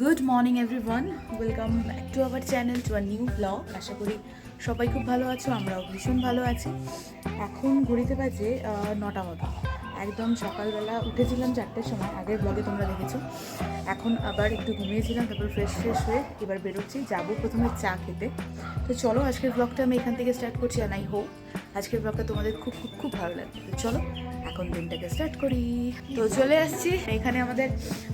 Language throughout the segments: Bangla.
Good morning everyone welcome back to our channel to our new vlog আশা করি সবাই খুব ভালো আছো, আমরাও ভীষণ ভালো আছি। এখন ঘড়িতে বাজে নটা মতো। একদম সকালবেলা উঠেছিলাম চারটের সময়, আগের ব্লগে তোমরা দেখেছ। এখন আবার একটু ঘুমিয়েছিলাম, তারপর ফ্রেশ ফ্রেশ হয়ে এবার বেরোচ্ছি। যাব প্রথমে চা খেতে। তো চলো, আজকের ব্লগটা আমি এখান থেকে স্টার্ট করছি আর নাই হোক আজকের ব্লগটা তোমাদের খুব খুব খুব ভালো লাগবে। তো চলো, এখন দিনটাকে স্টার্ট করি। তো চলে আসছি। এখানে আমাদের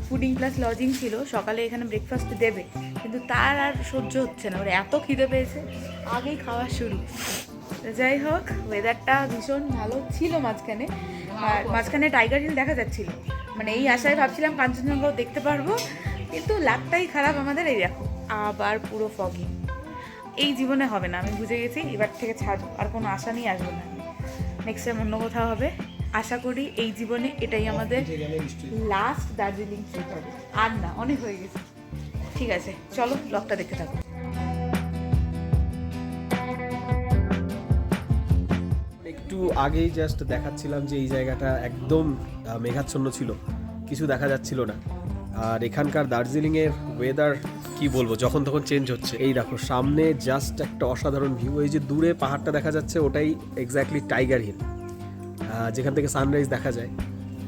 ফুডিং প্লাস লজিং ছিল। সকালে এখানে ব্রেকফাস্ট দেবে। কিন্তু তার আর সহ্য হচ্ছে না। ওর এত খিদে পেয়েছে। আগেই খাওয়া শুরু। যাই হোক ওয়েদারটা ভীষণ ভালো ছিল মাঝখানে। আর মাঝখানে টাইগার হিল দেখা যাচ্ছিল। মানে এই আশায় ভাবছিলাম কাঞ্চনজঙ্ঘাও দেখতে পারব। কিন্তু লাকটাই খারাপ আমাদের এই দেখো। আবার পুরো ফগি এই জীবনে হবে না, আমি বুঝে গেছি, এবার থেকে ছাড়বো আর কোনো আশা নিয়ে আসব না। নেক্সট টাইম অন্য কোথাও হবে, আশা করি এই জীবনে এটাই আমাদের লাস্ট দার্জিলিং ট্রিপ হবে। আর না, অনেক হয়ে গেছে। ঠিক আছে, চলো ব্লগটা দেখতে থাকো। একটু আগেই জাস্ট দেখাচ্ছিলাম যে এই জায়গাটা একদম মেঘাচ্ছন্ন ছিল। কিছু দেখা যাচ্ছিল না। আর এখানকার দার্জিলিংয়ের ওয়েদার কি বলব, যখন তখন চেঞ্জ হচ্ছে। এই দেখো, সামনে জাস্ট একটা অসাধারণ ভিউ এই যে দূরে পাহাড়টা দেখা যাচ্ছে, ওটাই এক্স্যাক্টলি টাইগার হিল যেখান থেকে সানরাইজ দেখা যায়।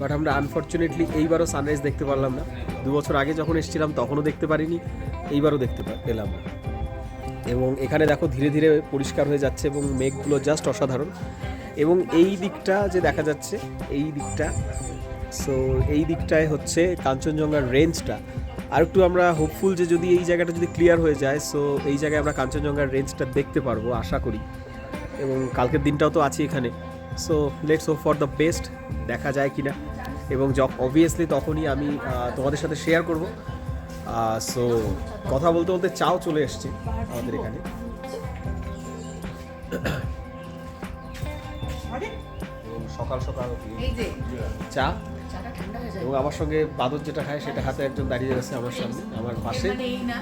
বাট আমরা আনফর্চুনেটলি এইবারও সানরাইজ দেখতে পারলাম না। দু বছর আগে যখন এসেছিলাম, তখনও দেখতে পারিনি, এইবারও দেখতে পেলাম না। এবং এখানে দেখো, ধীরে ধীরে পরিষ্কার হয়ে যাচ্ছে এবং মেঘগুলো জাস্ট অসাধারণ। এবং এই দিকটা যে দেখা যাচ্ছে, এই দিকটা সো এই দিকটায় হচ্ছে কাঞ্চনজঙ্ঘার রেঞ্জটা আর একটু আমরা হোপফুল যে যদি এই জায়গাটা যদি ক্লিয়ার হয়ে যায় সো এই জায়গায় আমরা কাঞ্চনজঙ্ঘার রেঞ্জটা দেখতে পারব আশা করি। এবং কালকের দিনটাও তো আছি এখানে। So let's hope for the best দেখা যায় কি না এবং যখন অবভিয়াসলি তখনই আমি তোমাদের সাথে শেয়ার করব। সো কথা বলতে বলতে চাও চলে এসছে আমাদের এখানে। সকাল সকাল চা? এবং আমার সঙ্গে বাদর যেটা খায় সেটা হাতে একজন দাঁড়িয়ে আছে আমার সামনে আমার পাশে। মানে এই না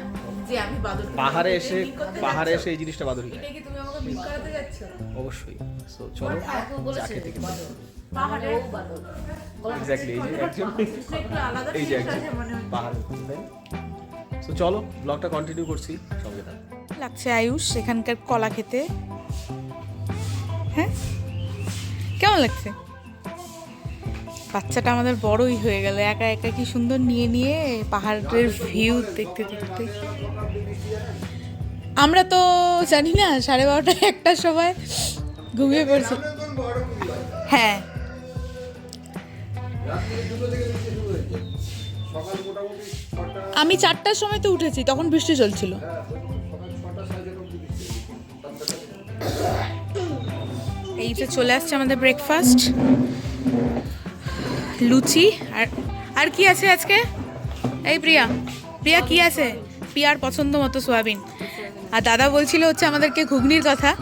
যে আমি বাদর পাহাড়ে এসে পাহাড়ে এসে এই জিনিসটা বাদরই খায়। এটা কি তুমি আমাকে পিক করাতে যাচ্ছ? অবশ্যই। সো চলো চা খেতে খেতে এক্স্যাক্টলি এই যে একজন। এই যে একজন। আছে মনে হয় পাহাড় সো চলো ব্লগটা কন্টিনিউ করছি সঙ্গে থাকো। লাগছে আয়ুষ এখানকার কলা খেতে। হ্যাঁ? কেমন লাগছে? বাচ্চাটা আমাদের বড়ই হয়ে গেল। একা একা কি সুন্দর নিয়ে নিয়ে পাহাড়ের ভিউ দেখতে দেখতে। আমরা তো জানি না, সাড়ে বারোটা একটার সময় ঘুমিয়ে পড়ছি। হ্যাঁ। আমি চারটার সময় তো উঠেছি, তখন বৃষ্টি চলছিল। এই যে চলে আসছে আমাদের ব্রেকফাস্ট লুচি আর আর কি আছে আজকে? এই প্রিয়া প্রিয়া কি আছে? প্রিয়ার পছন্দ মতো সোয়াবিন। আর দাদা বলছিল হচ্ছে আমাদেরকে ঘুগনির কথা।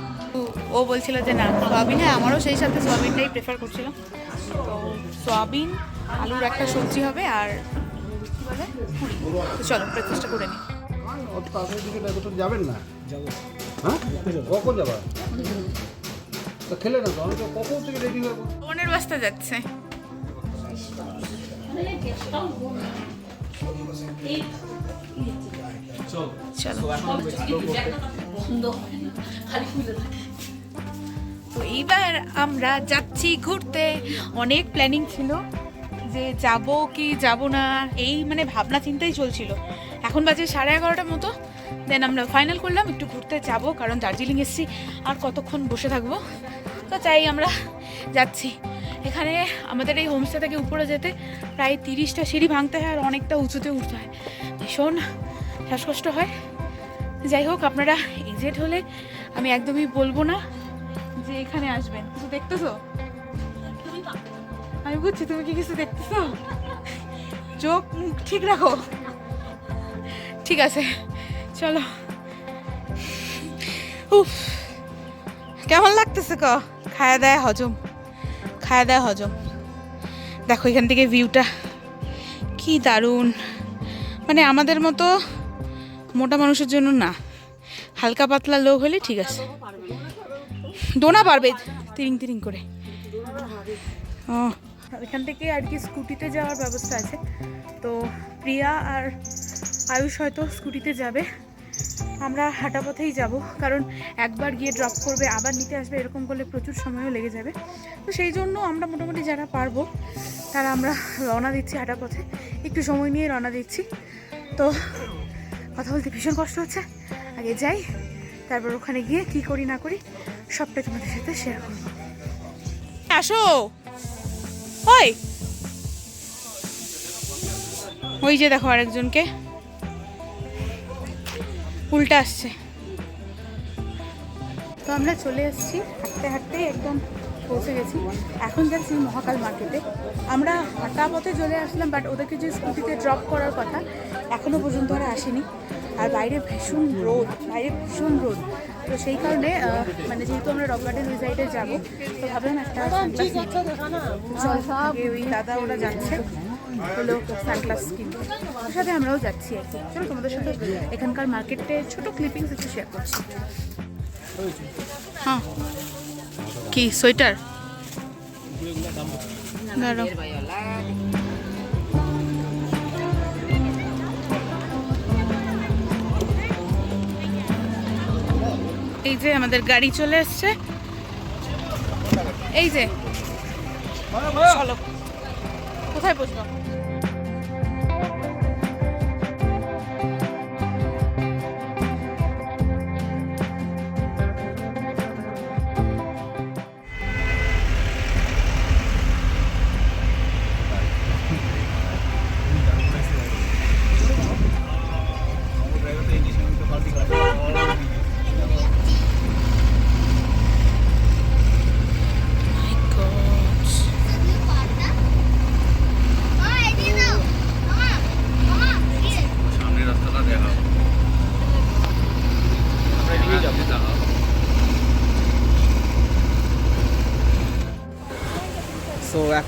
ও- বলছিল যে না সোয়াবিন হ্যাঁ আমারও সেই সাথে সোয়াবিনটাই প্রেফার করছিলাম। তো সোয়াবিন আলুর একটা সবজি হবে আর কি বলে? পুরি। তো চলো ব্রেকফাস্টটা করে নিই। যাবেন না কখন যাবা খেলে না তো কখন থেকে রেডি বাস্তা যাচ্ছে। তো এইবার আমরা যাচ্ছি ঘুরতে। অনেক প্ল্যানিং ছিল যে যাব কি যাব না, এই মানে ভাবনা চিন্তাই চলছিল। এখন বাজে সাড়ে এগারোটার মতো। দেন আমরা ফাইনাল করলাম একটু ঘুরতে যাব, কারণ দার্জিলিং এসছি, আর কতক্ষণ বসে থাকব? তো চাই আমরা যাচ্ছি। এখানে আমাদের এই হোমস্টে থেকে উপরে যেতে প্রায় তিরিশটা সিঁড়ি ভাঙতে হয় আর অনেকটা উঁচুতে উঠতে হয়। ভীষণ শ্বাসকষ্ট হয়। যাই হোক, আপনারা এজেড হলে আমি একদমই বলব না যে এখানে আসবেন। কিছু দেখতেছো? আমি বুঝছি, তুমি কি কিছু দেখতেছো? চোখ, মুখ ঠিক রাখো। ঠিক আছে, চলো। উফ, কেমন লাগতেছে ক? খায়া দেয় হজম। খায়া দেয় হজম। দেখো এখান থেকে ভিউটা কি দারুণ। মানে আমাদের মতো মোটা মানুষের জন্য না হালকা পাতলা লোক হলে ঠিক আছে। দোনা পারবে তিরিং তিরিং করে। ও, এখান থেকে আর কি স্কুটিতে যাওয়ার ব্যবস্থা আছে। তো প্রিয়া আর আয়ুষ হয়তো স্কুটিতে যাবে। আমরা হাঁটা পথেই যাব, কারণ একবার গিয়ে ড্রপ করবে, আবার নিতে আসবে, এরকম করলে প্রচুর সময়ও লেগে যাবে। তো সেই জন্য আমরা মোটামুটি যারা পারব, তারা আমরা রওনা দিচ্ছি হাঁটা পথে। একটু সময় নিয়ে রওনা দিচ্ছি। তো কথা বলতে ভীষণ কষ্ট হচ্ছে। আগে যাই, তারপর ওখানে গিয়ে কি করি, না করি, সবটা তোমাদের সাথে শেয়ার করব। আসো! ওই! ওই যে দেখো আরেকজনকে। উল্টা আসছে। তো আমরা চলে এসেছি হাঁটতে হাঁটতে একদম পৌঁছে গেছি। এখন যাচ্ছি মহাকাল মার্কেটে। আমরা হাঁটা পথে চলে আসলাম বাট ওদেরকে যে স্কুটিতে ড্রপ করার কথা এখনও পর্যন্ত ওরা আসেনি। আর বাইরে ভীষণ রোদ বাইরে ভীষণ রোদ। তো সেই কারণে মানে যেহেতু আমরা রক গার্ডেন ওই সাইডে যাব তো ভাবলাম একটা নিই। ওই দাদা ওরা যাচ্ছে। হলো সানগ্লাস কিনতে ওর সাথে আমরাও যাচ্ছি আর কি। চলো তোমাদের সাথে এখানকার মার্কেটে ছোট ক্লিপিংস একটু শেয়ার করছি। হ্যাঁ। কি সোয়েটার? এই যে আমাদের গাড়ি চলে এসছে এই যে। চলো। কোথায় বসবো?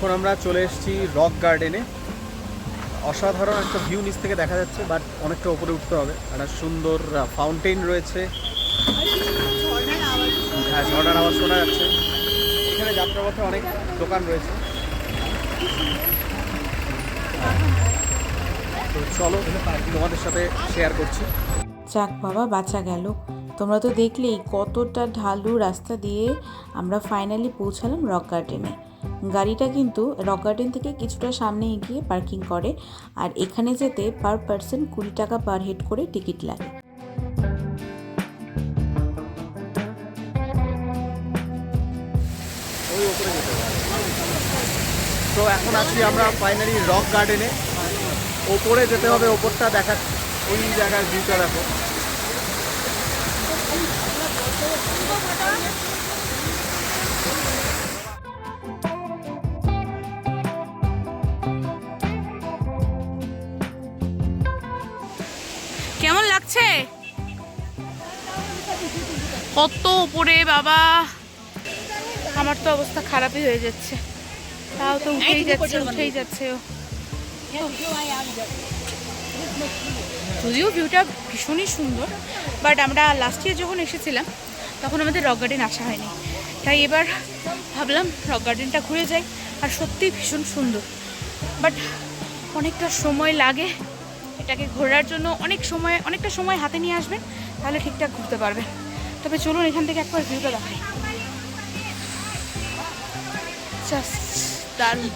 এখন আমরা চলে এসেছি রক গার্ডেনে। অসাধারণ একটা ভিউ নিচ থেকে দেখা যাচ্ছে বাট অনেকটা উপরে উঠতে হবে। একটা সুন্দর ফাউন্টেন রয়েছে। হ্যাঁ ঝর্ণার আওয়াজ শোনা যাচ্ছে। এখানে যাত্রাপথে অনেক দোকান রয়েছে। তো চলো, তোমাদের সাথে শেয়ার করছি। যাক বাবা, বাঁচা গেল। তোমরা তো দেখলেই কতটা ঢালু রাস্তা দিয়ে আমরা ফাইনালি পৌঁছালাম রক গার্ডেনে। গাড়িটা কিন্তু রক গার্ডেন থেকে কিছুটা সামনে এগিয়ে পার্কিং করে, আর এখানে যেতে পার পার্সন কুড়ি টাকা পার হেড করে টিকিট লাগে। তো এখন আছি আমরা ফাইনালি রক গার্ডেনে। ওপরে যেতে হবে, ওপরটা দেখা, ওই জায়গার ভিউটা দেখো। লাগছে কত উপরে বাবা? আমার তো অবস্থা খারাপই হয়ে যাচ্ছে। তাও তো উঠেই যাচ্ছে উঠেই যাচ্ছে ও। যদিও ভিউটা ভীষণই সুন্দর বাট আমরা লাস্ট ইয়ার যখন এসেছিলাম তখন আমাদের রক গার্ডেন আসা হয়নি। তাই এবার ভাবলাম রক গার্ডেনটা ঘুরে যাই আর সত্যিই ভীষণ সুন্দর। বাট অনেকটা সময় লাগে এটাকে ঘোরার জন্য অনেক সময় অনেকটা সময় হাতে নিয়ে আসবেন তাহলে ঠিকঠাক ঘুরতে পারবেন তবে চলুন এখান থেকে একবার ভিউটা দেখাই। দারুণ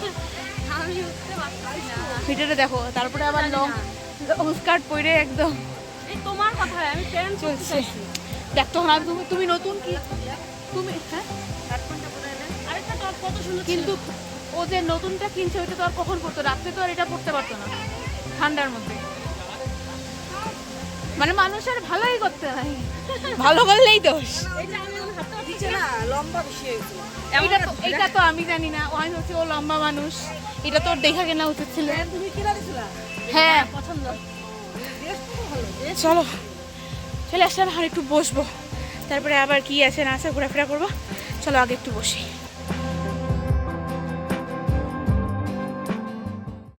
ভিডিওটা দেখো তারপরে আবার লং লং স্কার্ট পরে একদম। তোমার কথা আমি প্যান্ট চলছে। দেখ তখন আমি তুমি তুমি নতুন কি? তুমি হ্যাঁ? কিন্তু ও যে নতুনটা কিনছে ওইটা তো আর কখন পড়তো রাত্রে তো আর এটা পড়তে পারতো না। ঠান্ডার মধ্যে। মানে মানুষ আর ভালোই করতে হয়। ভালো করলেই দোষ। এটা আমি যখন হাতটা দিচ্ছে না লম্বা এটা তো এটা তো আমি জানি না ওই হচ্ছে ও লম্বা মানুষ। এটা তো দেখা কেনা উচিত ছিল। দিছিলা হ্যাঁ। পছন্দ। চলো চলে আসলাম এখন একটু বসবো। তারপরে আবার কি আছে না আছে ঘোরাফেরা করব। চলো আগে একটু বসি।